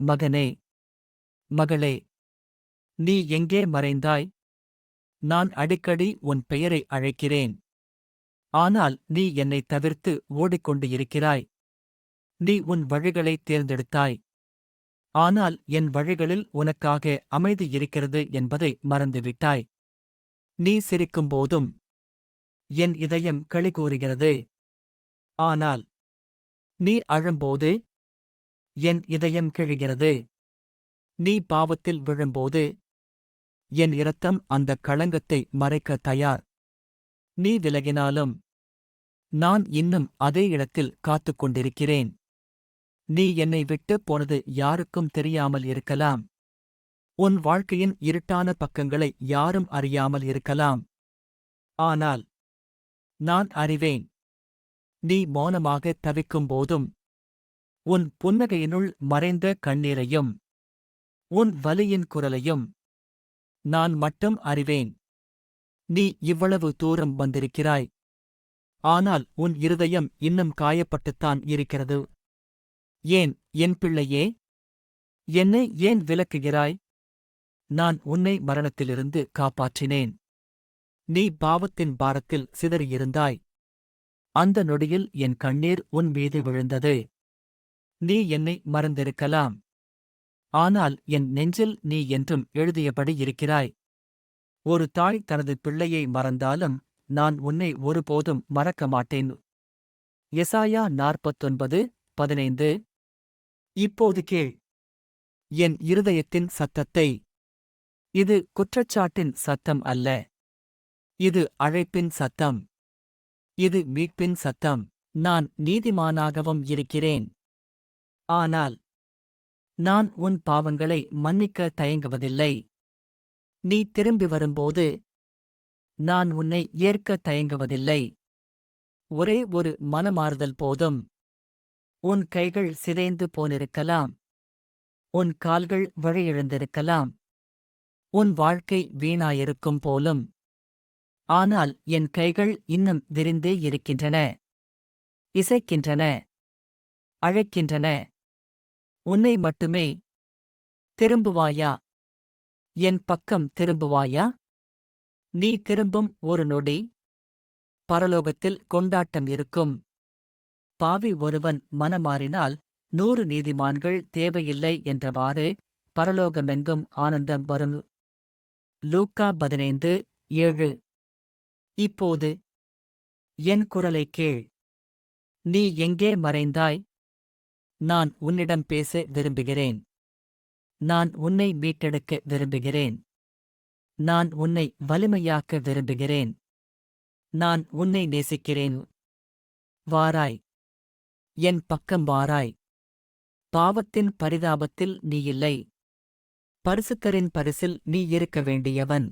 மகனே மகளே நீ எங்கே மறைந்தாய்? நான் அடிக்கடி உன் பெயரை அழைக்கிறேன். ஆனால் நீ என்னை தவிர்த்து ஓடிக்கொண்டு இருக்கிறாய். நீ உன் வழிகளைத் தேர்ந்தெடுத்தாய். ஆனால் என் வழிகளில் உனக்காக அமைதி இருக்கிறது என்பதை மறந்துவிட்டாய். நீ சிரிக்கும்போதும் என் இதயம் களி கூறுகிறது. ஆனால் நீ அழும்போது என் இதயம் கிழிகிறது. நீ பாவத்தில் விழும்போது என் இரத்தம் அந்தக் களங்கத்தை மறைக்க தயார். நீ விலகினாலும் நான் இன்னும் அதே இடத்தில் காத்துக் கொண்டிருக்கிறேன். நீ என்னை விட்டு போனது யாருக்கும் தெரியாமல் இருக்கலாம். உன் வாழ்க்கையின் இருட்டான பக்கங்களை யாரும் அறியாமல் இருக்கலாம். ஆனால் நான் அறிவேன். நீ மௌனமாக தவிக்கும் போதும் உன் புன்னகையினுள் மறைந்த கண்ணீரையும் உன் வலியின் குரலையும் நான் மட்டும் அறிவேன். நீ இவ்வளவு தூரம் வந்திருக்கிறாய். ஆனால் உன் இருதயம் இன்னும் காயப்பட்டுத்தான் இருக்கிறது. ஏன் என் பிள்ளையே? என்னை ஏன் விலக்குகிறாய்? நான் உன்னை மரணத்திலிருந்து காப்பாற்றினேன். நீ பாவத்தின் பாரத்தில் சிதறியிருந்தாய். அந்த நொடியில் என் கண்ணீர் உன் மீது விழுந்தது. நீ என்னை மறந்திருக்கலாம். ஆனால் என் நெஞ்சில் நீ என்றும் எழுதியபடி இருக்கிறாய். ஒரு தாய் தனது பிள்ளையை மறந்தாலும் நான் உன்னை ஒருபோதும் மறக்க மாட்டேன். எசாயா நாற்பத்தொன்பது பதினைந்து. இப்போது கேள். என் இருதயத்தின் சத்தத்தை. இது குற்றச்சாட்டின் சத்தம் அல்ல. இது அழைப்பின் சத்தம். இது மீட்பின் சத்தம். நான் நீதிமானாகவும் இருக்கிறேன். ஆனால் நான் உன் பாவங்களை மன்னிக்க தயங்குவதில்லை. நீ திரும்பி வரும்போது நான் உன்னை ஏற்க தயங்குவதில்லை. ஒரே ஒரு மனமாறுதல் போதும். உன் கைகள் சிதைந்து போனிருக்கலாம். உன் கால்கள் வழியிழந்திருக்கலாம். உன் வாழ்க்கை வீணாயிருக்கும் போலும். ஆனால் என் கைகள் இன்னும் விரிந்தே இருக்கின்றன. இசைக்கின்றன. அழைக்கின்றன. உன்னை மட்டுமே திரும்புவாயா? என் பக்கம் திரும்புவாயா? நீ திரும்பும் ஒரு நொடி பரலோகத்தில் கொண்டாட்டம் இருக்கும். பாவி ஒருவன் மனமாறினால் நூறு நீதிமான்கள் தேவையில்லை என்றவாறு பரலோகமெங்கும் ஆனந்தம் வரும். லூக்கா பதினைந்து ஏழு. இப்போது என் குரலைக் கேள். நீ எங்கே மறைந்தாய்? நான் உன்னிடம் பேச விரும்புகிறேன். நான் உன்னை மீட்டெடுக்க விரும்புகிறேன். நான் உன்னை வலிமையாக்க விரும்புகிறேன். நான் உன்னை நேசிக்கிறேன். வாராய். என் பக்கம் வாராய். பாவத்தின் பரிதாபத்தில் நீ இல்லை. பரிசுத்தரின் பரிசில் நீ இருக்க வேண்டியவன்.